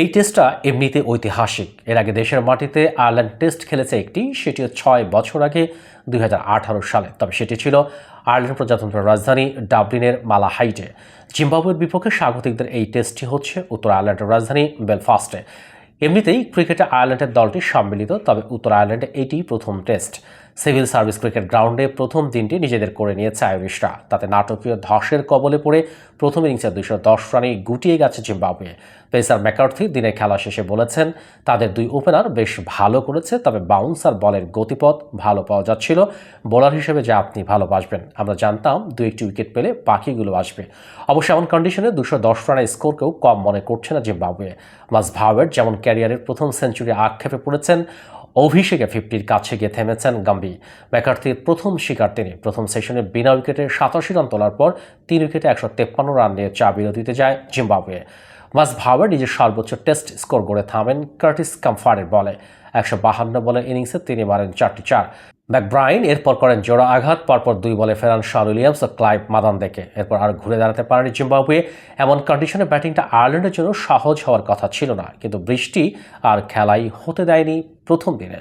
এই টেস্টটা এমনিতে ঐতিহাসিক। এর আগে দেশের মাটিতে আয়ারল্যান্ড টেস্ট খেলেছে একটি, সেটিও ছয় বছর আগে দুই হাজার আঠারো সালে। তবে সেটি ছিল আয়ারল্যান্ড প্রজাতন্ত্রের রাজধানী ডাবলিনের মালাহাইটে জিম্বাবুয়ের বিপক্ষে স্বাগতিকদের এই টেস্টটি হচ্ছে উত্তর আয়ারল্যান্ডের রাজধানী বেলফাস্টে। এমনিতেই ক্রিকেটে আয়ারল্যান্ডের দলটি সম্মিলিত, তবে উত্তর আয়ারল্যান্ডে এটি প্রথম টেস্ট। সিভিল সার্ভিস ক্রিকেট গ্রাউন্ডে প্রথম দিনটি নিজেদের করে নিয়েছে আইরিশরা। তাতে নাটকীয় ধসের কবলে পড়ে প্রথম ইনিংসে দুইশো দশ রানে গুটিয়ে গেছে জিম্বাবুয়ে। পেসার ম্যাকার্থি দিনের খেলা শেষে বলেছেন, তাদের দুই ওপেনার বেশ ভালো করেছে, তবে বাউন্সার বলের গতিপথ ভালো পাওয়া যাচ্ছিল। বোলার হিসেবে যা আপনি ভালোবাসবেন আমরা জানতাম দু একটি উইকেট পেলে পাখিগুলো আসবে। অবশ্য এমন কন্ডিশনে দুশো দশ রানের স্কোরকেও কম মনে করছে না জিম্বাবুয়ে। মাস ভাওয়ের যেমন ক্যারিয়ারের প্রথম সেঞ্চুরি আক্ষেপে পড়েছেন অভিষেকে ফিফটির কাছে গিয়ে থেমেছেন গাম্বি। ম্যাকার্থির প্রথম শিকার তিনি। প্রথম সেশনে বিনা উইকেটে সাতাশি রান তোলার পর তিন উইকেটে একশো তেপ্পান্ন রান নিয়ে চা বিরতিতে যায় জিম্বাবুয়ে। মাস ভাওয়ার নিজের সর্বোচ্চ টেস্ট স্কোর গড়ে থামেন কার্টিস কামফারের বলে। একশো বাহান্ন বলে ইনিংসে তিনি মারেন চারটি চার। ম্যাকব্রাইন এরপর করেন জোড়া আঘাত, পরপর দুই বলে ফেরান শাহ উইলিয়ামস ও ক্লাইভ মাদান দেখে এরপর আর ঘুরে দাঁড়াতে পারেনি জিম্বাবুয়ে। এমন কন্ডিশনে ব্যাটিংটা আয়ারল্যান্ডের জন্য সহজ হওয়ার কথা ছিল না। কিন্তু বৃষ্টি আর খেলাই হতে দেয়নি প্রথম দিনে।